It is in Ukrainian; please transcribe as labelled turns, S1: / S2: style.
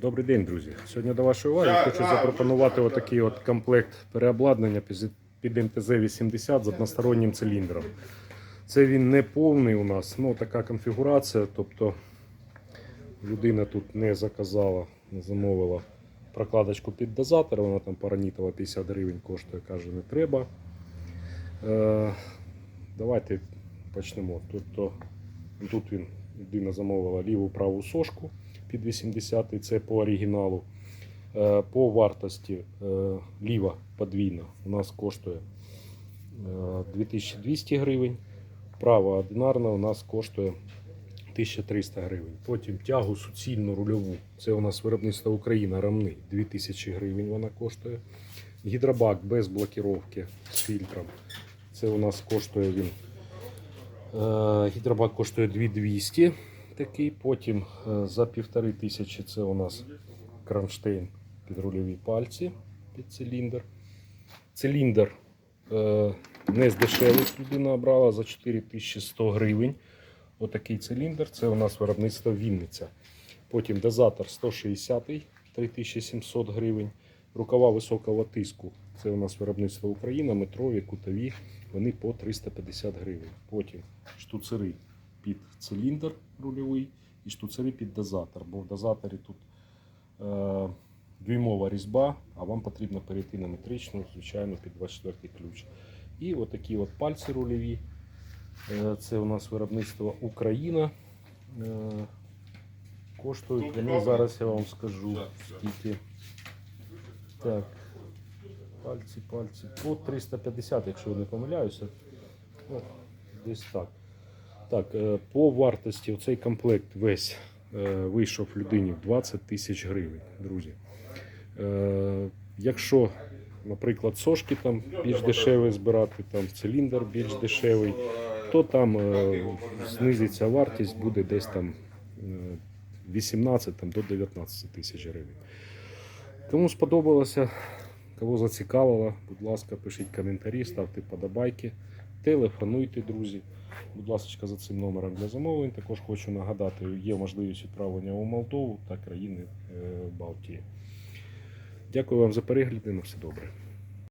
S1: Добрий день, друзі. Сьогодні до вашої уваги хочу запропонувати отакий от комплект переобладнання під- під МТЗ-80 з одностороннім циліндром. Це він не повний у нас, ну така конфігурація, тобто людина тут не заказала, не замовила прокладочку під дозатор, вона там паранітова 50 гривень коштує, каже, не треба. Е, давайте почнемо. Тобто, тут він людина замовила ліву праву сошку під 80 це по оригіналу. Е, По вартості е, ліва подвійна у нас коштує е, 2200 гривень. Права одинарна у нас коштує 1300 гривень. Потім тягу суцільну рульову. Це у нас виробництво Україна рамний 2000 гривень вона коштує. Гідробак без блокіровки з фільтром. Це у нас коштує він. Е, Гідробак коштує 2200 такий. Потім е, за півтори тисячі це у нас кронштейн під рульові пальці під циліндр. Циліндр е, не з дешевих людина обрала за 4100 гривень. Отакий циліндр. Це у нас виробництво Вінниця. Потім дозатор 160 3700 гривень. Рукава високого тиску. Це у нас виробництво Україна, метрові, кутові. Вони по 350 гривень. Потім штуцери під циліндр рульовий і штуцери під дозатор. Бо в дозаторі тут е, дюймова різьба, а вам потрібно перейти на метричну, звичайно, під 24 ключ. І отакі от пальці рульові. Е, Це у нас виробництво Україна. Е, Коштують вони зараз, я вам скажу, скільки. Так. Пальці, пальці. По 350, якщо не помиляюся. Ну, десь так. Так, е, по вартості цей комплект весь е, вийшов людині в 20 тисяч гривень, друзі. Е, Якщо, наприклад, сошки там більш дешеві збирати, там циліндр більш дешевий, то там знизиться вартість, буде десь там е, 18 там, до 19 тисяч гривень. Кому сподобалося, кого зацікавило, будь ласка, пишіть коментарі, ставте подобайки, телефонуйте, друзі. Будь ласка, за цим номером для замовлень. Також хочу нагадати, є можливість відправлення у Молдову та країни е, Балтії. Дякую вам за перегляд і на все добре.